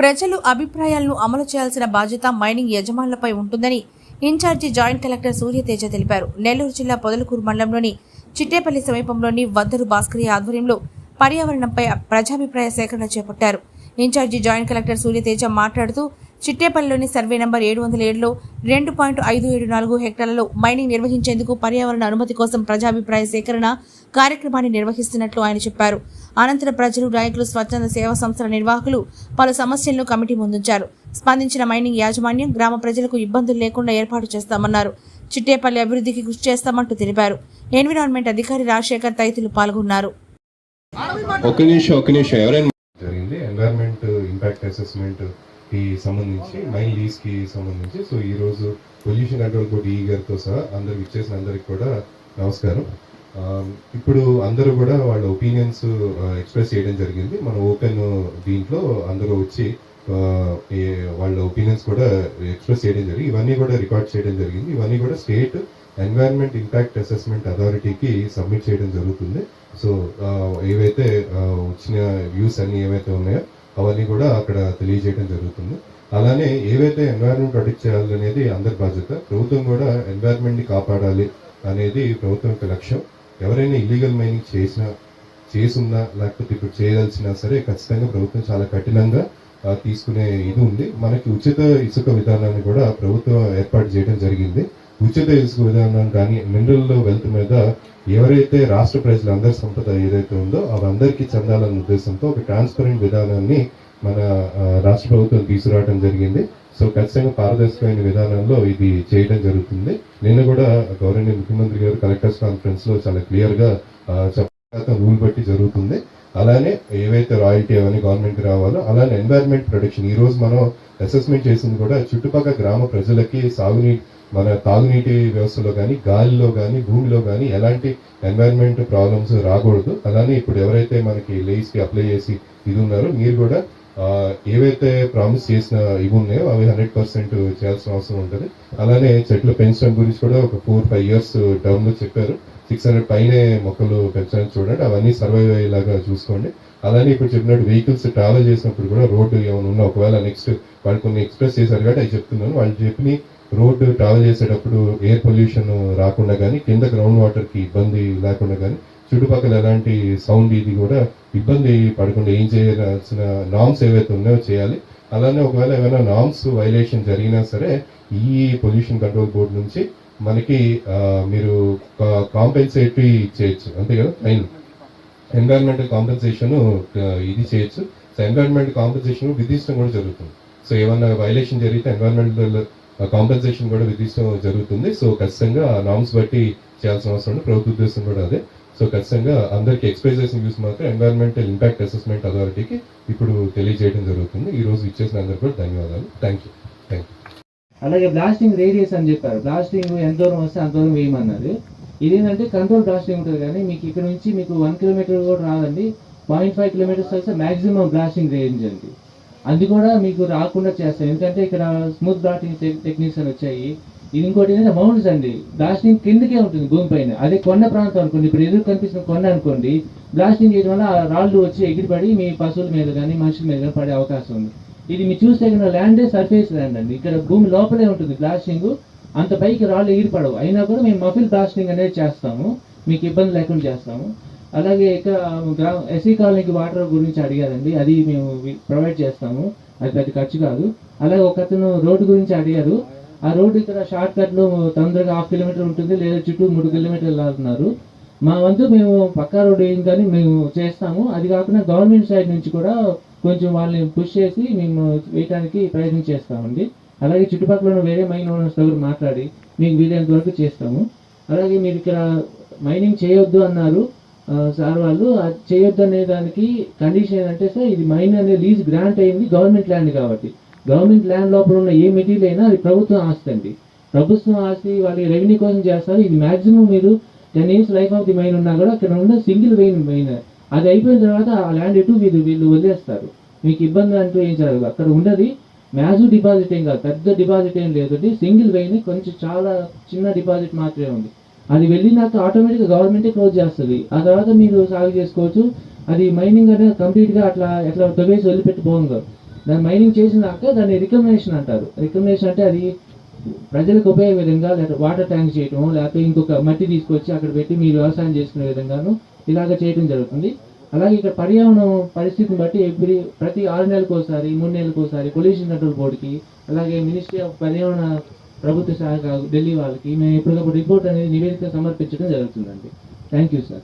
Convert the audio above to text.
ప్రజలు అభిప్రాయాలను అమలు చేయాల్సిన బాధ్యత మైనింగ్ యజమానులపై ఉంటుందని ఇన్ఛార్జి జాయింట్ కలెక్టర్ సూర్యతేజ తెలిపారు. నెల్లూరు జిల్లా పొదలకూరు మండలంలోని చిట్టేపల్లి సమీపంలోని వద్దరు భాస్కరి ఆధ్వర్యంలో పర్యావరణంపై ప్రజాభిప్రాయ సేకరణ చేపట్టారు. ఇన్ఛార్జి జాయింట్ కలెక్టర్ సూర్యతేజ మాట్లాడుతూ చిట్టేపల్లిలోని సర్వే నంబర్ ఏడు వందల ఏడులో రెండు పాయింట్ ఐదు ఏడు నాలుగు హెక్టార్లలో మైనింగ్ నిర్వహించేందుకు పర్యావరణ అనుమతి కోసం ప్రజాభిప్రాయ సేకరణ కార్యక్రమాన్ని నిర్వహిస్తున్నట్లు ఆయన చెప్పారు. అనంతరం ప్రజలు నాయకులు స్వచ్ఛంద సేవా సంస్థల నిర్వాహకులు పలు సమస్యలను కమిటీ ముందుంచారు. స్పందించిన మైనింగ్ యాజమాన్యం గ్రామ ప్రజలకు ఇబ్బందులు లేకుండా ఏర్పాటు చేస్తామన్నారు. చిట్టేపల్లి అభివృద్ధికి కృషి చేస్తామంటూ తెలిపారు. ఎన్విరాన్మెంట్ అధికారి రాజశేఖర్ తదితరులు పాల్గొన్నారు. ఒక నిమిషం ఒక నిమిషం. ఎవరైనా జరిగింది. ఎన్వైరన్మెంట్ ఇంపాక్ట్ అసెస్మెంట్ కి సంబంధించి మైన్ లీజ్కి సంబంధించి. సో ఈ రోజు పొల్యూషన్ కంట్రోల్ బోర్డు ఈ గారితో సహా అందరికి ఇచ్చేసిన అందరికి కూడా నమస్కారం. ఇప్పుడు అందరూ కూడా వాళ్ళ ఒపీనియన్స్ ఎక్స్ప్రెస్ చేయడం జరిగింది. మన ఓపెన్ దీంట్లో అందరూ వచ్చి వాళ్ళ ఒపీనియన్స్ కూడా ఎక్స్ప్రెస్ చేయడం జరిగింది. ఇవన్నీ కూడా రికార్డ్ చేయడం జరిగింది. ఇవన్నీ కూడా స్టేట్ ఎన్వైరన్మెంట్ ఇంపాక్ట్ అసెస్మెంట్ అథారిటీకి సబ్మిట్ చేయడం జరుగుతుంది. సో ఏవైతే వచ్చిన వ్యూస్ అన్ని ఏవైతే ఉన్నాయో అవన్నీ కూడా అక్కడ తెలియజేయడం జరుగుతుంది. అలానే ఏవైతే ఎన్వైరన్మెంట్ ప్రొటెక్ట్ చేయాలనేది అందరి బాధ్యత ప్రభుత్వం కూడా ఎన్వైరన్మెంట్ని కాపాడాలి అనేది ప్రభుత్వం యొక్క లక్ష్యం. ఎవరైనా ఇల్లీగల్ మైనింగ్ చేసినా చేసున్నా లేకపోతే ఇప్పుడు చేయదలిసినా సరే ఖచ్చితంగా ప్రభుత్వం చాలా కఠినంగా తీసుకునే ఇది ఉంది. మనకి ఉచిత ఇసుక విధానాన్ని కూడా ప్రభుత్వం ఏర్పాటు చేయడం జరిగింది. ఉచిత ఇసుక విధానం కానీ మినరల్ వెల్త్ మీద ఎవరైతే రాష్ట్ర ప్రజల అందరి సంపద ఏదైతే ఉందో అవందరికీ చెందాలన్న ఉద్దేశంతో ఒక ట్రాన్స్పరెంట్ విధానాన్ని మన రాష్ట్ర ప్రభుత్వం తీసుకురావడం జరిగింది. సో ఖచ్చితంగా పారదర్శకమైన విధానంలో ఇది చేయడం జరుగుతుంది. నిన్న కూడా గౌరవనీయ ముఖ్యమంత్రి గారు కలెక్టర్స్ కాన్ఫరెన్స్లో చాలా క్లియర్గా చెప్పడం రూల్ బట్టి జరుగుతుంది. అలానే ఏవైతే రాయల్టీ అవన్నీ గవర్నమెంట్ రావాలో అలానే ఎన్వైర్న్మెంట్ ప్రొటెక్షన్. ఈ రోజు మనం అసెస్మెంట్ చేసింది కూడా చుట్టుపక్కల గ్రామ ప్రజలకి సాగునీటి మన తాగునీటి వ్యవస్థలో కానీ గాలిలో కానీ భూమిలో కానీ ఎలాంటి ఎన్వైరన్మెంట్ ప్రాబ్లమ్స్ రాకూడదు. అలానే ఇప్పుడు ఎవరైతే మనకి లేస్కి అప్లై చేసి ఇది ఉన్నారో మీరు కూడా ఏవైతే ప్రామిస్ చేసిన ఇవి ఉన్నాయో అవి హండ్రెడ్ పర్సెంట్ చేయాల్సిన అవసరం ఉంటుంది. అలానే చెట్లు పెంచడం గురించి కూడా ఒక ఫోర్ ఫైవ్ ఇయర్స్ టర్మ్ చెప్పారు. సిక్స్ హండ్రెడ్ పైనే మొక్కలు పెంచడానికి చూడండి. అవన్నీ సర్వైవ్ అయ్యేలాగా చూసుకోండి. అలానే ఇప్పుడు చెప్పినట్టు వెహికల్స్ ట్రావెల్ చేసినప్పుడు కూడా రోడ్డు ఏమైనా ఉన్నా ఒకవేళ నెక్స్ట్ వాళ్ళు కొన్ని ఎక్స్ప్రెస్ చేశారు కాబట్టి అవి చెప్తున్నాను. వాళ్ళు చెప్పి రోడ్డు ట్రావెల్ చేసేటప్పుడు ఎయిర్ పొల్యూషన్ రాకుండా కానీ కింద గ్రౌండ్ వాటర్కి ఇబ్బంది లేకుండా కానీ చుట్టుపక్కల ఎలాంటి సౌండ్ ఇది కూడా ఇబ్బంది పడకుండా ఏం చేయాల్సిన నామ్స్ ఏవైతే ఉన్నాయో చేయాలి. అలానే ఒకవేళ ఏమైనా నామ్స్ వైలేషన్ జరిగినా సరే ఈ పొల్యూషన్ కంట్రోల్ బోర్డు నుంచి మనకి మీరు కాంపెన్సేటరీ చేయొచ్చు. అంతే కదా? ఫైన్ ఎన్విరాన్మెంటల్ కాంపెన్సేషన్ ఇది చేయొచ్చు. సో ఎన్విరాన్మెంట్ కాంపెన్సేషన్ విధించడం కూడా జరుగుతుంది. సో ఏమన్నా వైలేషన్ జరిగితే ఎన్విరాన్మెంటల్ కాంపెన్సేషన్ కూడా విధించడం జరుగుతుంది. సో ఖచ్చితంగా నామ్స్ బట్టి చేయాల్సిన అవసరం ఉంది. ప్రభుత్వ ఉద్దేశం కూడా అదే. సో ఖచ్చితంగా అందరికీ ఎక్స్ప్రెస్ చేసిన వ్యూస్ మాత్రం ఎన్వైరన్మెంటల్ ఇంపాక్ట్ అసెస్మెంట్ అథారిటీకి ఇప్పుడు తెలియజేయడం జరుగుతుంది. ఈ రోజు ఇచ్చేసిన అందరికి కూడా ధన్యవాదాలు. థ్యాంక్ యూ థ్యాంక్ యూ అలాగే బ్లాస్టింగ్ రేడియస్ అని చెప్పారు. బ్లాస్టింగ్ ఎంత దూరం వస్తే అంత దూరం వేయమన్నారు. ఇదేంటంటే కంట్రోల్ బ్లాస్టింగ్ ఉంటుంది కానీ మీకు ఇక్కడ నుంచి మీకు వన్ కిలోమీటర్ కూడా రాదండి. పాయింట్ ఫైవ్ కిలోమీటర్స్ వస్తే మాక్సిమం బ్లాస్టింగ్ రేంజ్ అండి. అది కూడా మీకు రాకుండా చేస్తాయి. ఎందుకంటే ఇక్కడ స్మూత్ బ్లాస్టింగ్ టెక్నిక్స్ అని వచ్చాయి. ఇది ఇంకోటి ఏంటంటే మౌంట్స్ అండి. బ్లాస్టింగ్ కిందకే ఉంటుంది భూమి పైన. అదే కొండ ప్రాంతం అనుకోండి. ఇప్పుడు ఎదురు కనిపిస్తున్న కొండ అనుకోండి బ్లాస్టింగ్ చేయడం వల్ల ఆ రాళ్ళు వచ్చి ఎగిరిపడి మీ పశువుల మీద కానీ మనుషుల మీద కానీ పడే అవకాశం ఉంది. ఇది మీరు చూస్తే కనుక ల్యాండే సర్ఫేస్ ల్యాండ్ అండి. ఇక్కడ భూమి లోపలే ఉంటుంది బ్లాస్టింగ్ అంత పైకి రాళ్ళు ఎగిరిపడవు. అయినా కూడా మేము మఫిల్ బ్లాస్టింగ్ అనేది చేస్తాము. మీకు ఇబ్బంది లేకుండా చేస్తాము. అలాగే ఇక్కడ గ్రామ ఎస్సీ కాలనీకి వాటర్ గురించి అడిగారండి. అది మేము ప్రొవైడ్ చేస్తాము. అది పెద్ద ఖర్చు కాదు. అలాగే ఒక అతను రోడ్డు గురించి అడిగారు. ఆ రోడ్డు ఇక్కడ షార్ట్ కట్లో తొందరగా హాఫ్ కిలోమీటర్ ఉంటుంది. లేదా చుట్టూ మూడు కిలోమీటర్లు వెళ్తున్నారు మా వంతు మేము పక్కా రోడ్ ఏం కానీ మేము చేస్తాము. అది కాకుండా గవర్నమెంట్ సైడ్ నుంచి కూడా కొంచెం వాళ్ళని పుష్ చేసి మేము వేయడానికి ప్రయత్నం చేస్తామండి. అలాగే చుట్టుపక్కల ఉన్న వేరే మైన్ ఓనర్స్ దగ్గర మాట్లాడి మీకు వీలైనంత వరకు చేస్తాము. అలాగే మీరు ఇక్కడ మైనింగ్ చేయొద్దు అన్నారు. సార్ వాళ్ళు అది చేయొద్దు అనే దానికి కండిషన్ ఏంటంటే సార్ ఇది మైన్ అనే లీజ్ గ్రాంట్ అయింది గవర్నమెంట్ ల్యాండ్ కాబట్టి. గవర్నమెంట్ ల్యాండ్ లోపల ఉన్న ఏ మెటీరియల్ అయినా అది ప్రభుత్వం ఆస్తి అండి. ప్రభుత్వం ఆస్తి వాళ్ళ రెవెన్యూ కోసం చేస్తారు. ఇది మాక్సిమం మీరు ten years life of the mine ఉన్నా కూడా అక్కడ ఉన్న సింగిల్ వెయిన్ మైన్ అది అయిపోయిన తర్వాత ఆ ల్యాండ్ ఎటు వీళ్ళు వీళ్ళు వదిలేస్తారు. మీకు ఇబ్బంది అంటూ ఏం జరగదు. అక్కడ ఉండదు. మ్యాజిక్ డిపాజిట్ ఏం కాదు. పెద్ద డిపాజిట్ ఏం లేదు సింగిల్ వెయిన్ కొంచెం చాలా చిన్న డిపాజిట్ మాత్రమే ఉంది. అది వెళ్ళినాక ఆటోమేటిక్గా గవర్నమెంటే క్లోజ్ చేస్తుంది. ఆ తర్వాత మీరు సాగు చేసుకోవచ్చు. అది మైనింగ్ అనేది కంప్లీట్గా అట్లా ఎట్లా తవ్వేసి వదిలిపెట్టి పోను దాన్ని మైనింగ్ చేసినాక దాన్ని రికమెండేషన్ అంటారు. రికమెండేషన్ అంటే అది ప్రజలకు ఉపయోగ విధంగా లేదా వాటర్ ట్యాంక్ చేయటం లేకపోతే ఇంకొక మట్టి తీసుకొచ్చి అక్కడ పెట్టి మీరు వ్యవసాయం చేసుకునే విధంగాను ఇలాగ చేయడం జరుగుతుంది. అలాగే ఇక్కడ పర్యావరణ పరిస్థితిని బట్టి ఎవ్రీ ప్రతి ఆరు నెలలకు ఒకసారి మూడు నెలలకు ఒకసారి పొల్యూషన్ కంట్రోల్ బోర్డుకి అలాగే మినిస్ట్రీ ఆఫ్ పర్యావరణ ప్రభుత్వ శాఖ ఢిల్లీ వాళ్ళకి మేము ఎప్పటికప్పుడు రిపోర్ట్ అనేది నివేదిక సమర్పించడం జరుగుతుందండి. Thank you sir.